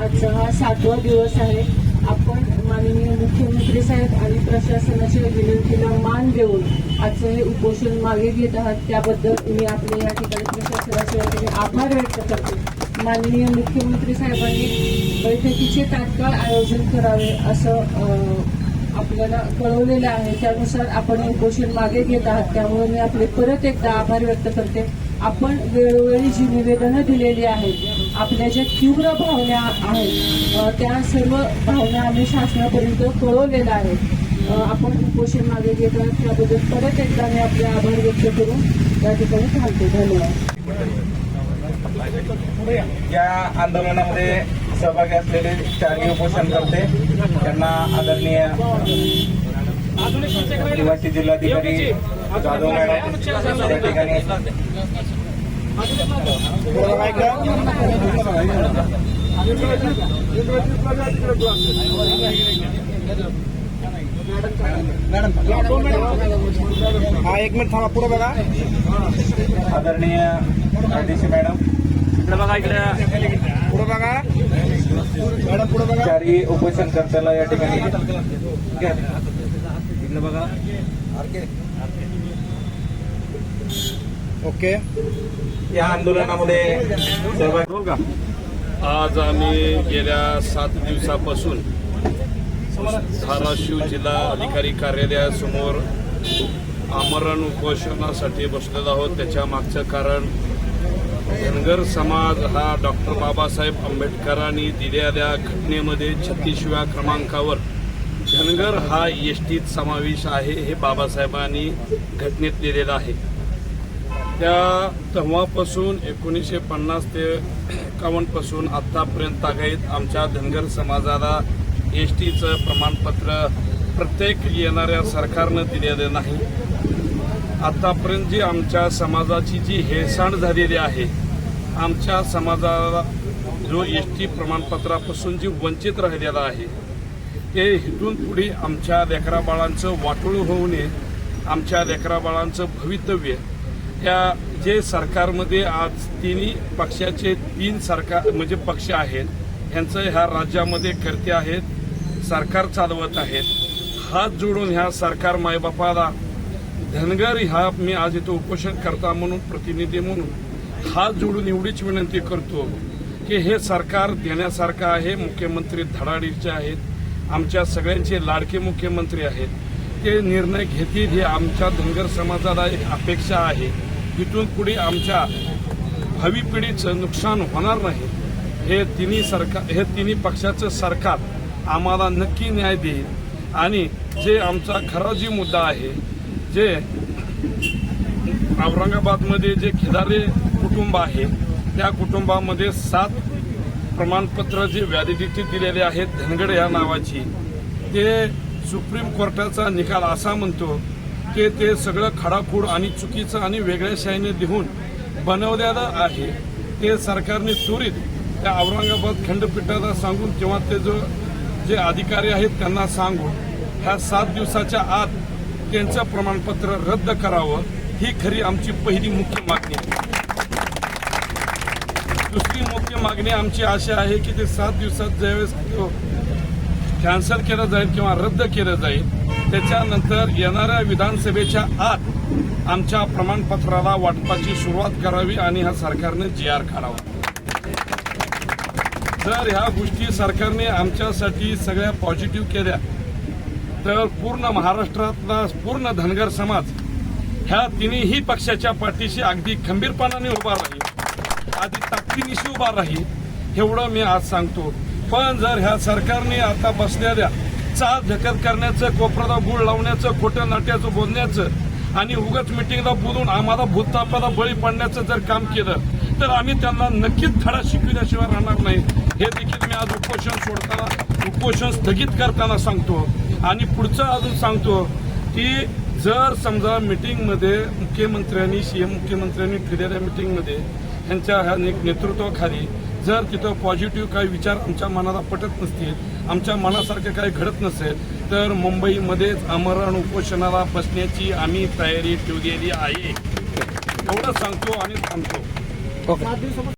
आजचा हा सातवा दिवस आहे. आपण माननीय मुख्यमंत्री साहेब आणि प्रशासनाच्या विनंतीला मान देऊन आजचं हे उपोषण मागे घेत आहात. त्याबद्दल मी आपले या ठिकाणी प्रशासनाच्या वतीने आभार व्यक्त करते. माननीय मुख्यमंत्री साहेबांनी बैठकीचे तात्काळ आयोजन करावे असं आपल्याला कळवलेलं आहे. त्यानुसार आपण हे उपोषण मागे घेत आहात. त्यामुळे मी आपले परत एकदा आभार व्यक्त करते. आपण वेळोवेळी जी निवेदनं दिलेली आहेत आपल्या ज्या तीव्र भावना आहेत त्या सर्व भावना आम्ही शासनापर्यंत कळवलेल्या आहेत. आपण उपोषण मागे घेत आहात त्याबद्दल परत एकदा मी आपले आभार व्यक्त करून या ठिकाणी थांबतो. धन्यवाद. या आंदोलनामध्ये सहभागी असलेले चारही उपोषण करते त्यांना आदरणीय निवासी जिल्हाधिकारी जाधव मॅडम या ठिकाणी हा एक मिनिट थांबा पुढे बघा. आदरणीय आदिशी मॅडम. पुढे बघा. मॅडम पुढे बघा. चारही उपोषण करत्याला या ठिकाणी. घ्या. ओके. या आंदोलनामध्ये सहभागी आज आम्ही गेल्या सात दिवसापासून धाराशिव जिल्हा अधिकारी कार्यालयासमोर आमरण उपोषणासाठी बसलेलो आहोत. त्याच्या मागचं कारण धनगर समाज हा डॉक्टर बाबासाहेब आंबेडकरांनी दिलेल्या घटनेमध्ये छत्तीसव्या क्रमांकावर धनगर हा एस टीत समावेश आहे हे बाबासाहेबांनी घटनेत लिहिलेलं आहे. त्या तेव्हापासून एकोणीसशे पन्नास ते एकावन्नपासून आत्तापर्यंत आतापर्यंत तागायत आमच्या धनगर समाजाला एस टीचं प्रमाणपत्र प्रत्येक येणाऱ्या सरकारनं दिलेलं नाही. आतापर्यंत जी आमच्या समाजाची जी हेळसांड झालेली आहे आमच्या समाजाला जो एस टी प्रमाणपत्रापासून जी वंचित राहिलेला आहे ते हिथून पुढे आमच्या लेकराबाळांचं वाटोळ होऊ नये आमच्या लेकराबाळांचं भवितव्य या जे सरकारमध्ये आज तिन्ही पक्षाचे तीन सरकार म्हणजे पक्ष आहेत ह्यांचं ह्या राज्यामध्ये करते आहेत सरकार चालवत आहेत. हात जोडून ह्या सरकार मायबापाला धनगर ह्या मी आज इथं उपोषण करता म्हणून प्रतिनिधी म्हणून हात जोडून एवढीच विनंती करतो की हे सरकार देण्यासारखं आहे. मुख्यमंत्री धडाडीचे आहेत. आमच्या सगळ्यांचे लाडके मुख्यमंत्री आहेत. ते निर्णय घेतील ही आमच्या धनगर समाजाला एक अपेक्षा आहे. इथून पुढे आमच्या भावी पिढीचं नुकसान होणार नाही. हे तिन्ही सरकार हे तिन्ही पक्षाचं सरकार आम्हाला नक्की न्याय देईल. आणि जे आमचा खरा जी मुद्दा आहे जे औरंगाबादमध्ये जे खिदारे कुटुंब आहे त्या कुटुंबामध्ये सात प्रमाणपत्र जे व्हॅलिडिटी दिलेले आहेत धनगड या नावाची ते सुप्रीम कोर्टाचा निकाल असा म्हणतो की ते सगळं खडाखूड आणि चुकीचं आणि वेगळ्या शाहीने लिहून बनवलेलं आहे. ते सरकारने त्वरित त्या औरंगाबाद खंडपीठाला सांगून किंवा ते जो जे अधिकारी आहेत त्यांना सांगून ह्या सात दिवसाच्या आत त्यांचं प्रमाणपत्र रद्द करावं ही खरी आमची पहिली मुख्य मागणी आहे. दुसरी मुख्य मागणी आमची अशी आहे की ते सात दिवसात ज्यावेळेस कॅन्सल केलं जाईल किंवा रद्द केलं जाईल त्याच्यानंतर येणाऱ्या विधानसभेच्या आत आमच्या प्रमाणपत्राला वाटपाची सुरुवात करावी आणि ह्या सरकारने जी आर काढावा. जर ह्या गोष्टी सरकारने आमच्यासाठी सगळ्या पॉझिटिव्ह केल्या तर पूर्ण महाराष्ट्रातला पूर्ण धनगर समाज ह्या तिन्ही पक्षाच्या पाठीशी अगदी खंबीरपणाने उभा राहील आधी ताकदीनिशी उभा राहील एवढं मी आज सांगतो. पण जर ह्या सरकारने आता बसलेल्या चाल ढकल करण्याचं कोपराला गुळ लावण्याचं खोटं नाट्याचं बोलण्याचं आणि उगत मिटिंगला बोलून आम्हाला भूततापाला बळी पडण्याचं जर काम केलं तर आम्ही त्यांना नक्कीच धडा शिकविल्याशिवाय राहणार नाही. हे देखील मी आज उपोषण सोडताना उपोषण स्थगित करताना सांगतो. आणि पुढचं अजून सांगतो की जर समजा मिटिंगमध्ये मुख्यमंत्र्यांनी सीएम मुख्यमंत्र्यांनी केलेल्या मिटिंगमध्ये यांच्या ह्या नेतृत्वाखाली जर तिथं पॉझिटिव्ह काही विचार आमच्या मनाला पटत नसतील आमच्या मनासारखं काही घडत नसेल तर मुंबईमध्येच अमरण उपोषणाला बसण्याची आम्ही तयारी ठेवलेली आहे. एवढं सांगतो आणि थांबतो.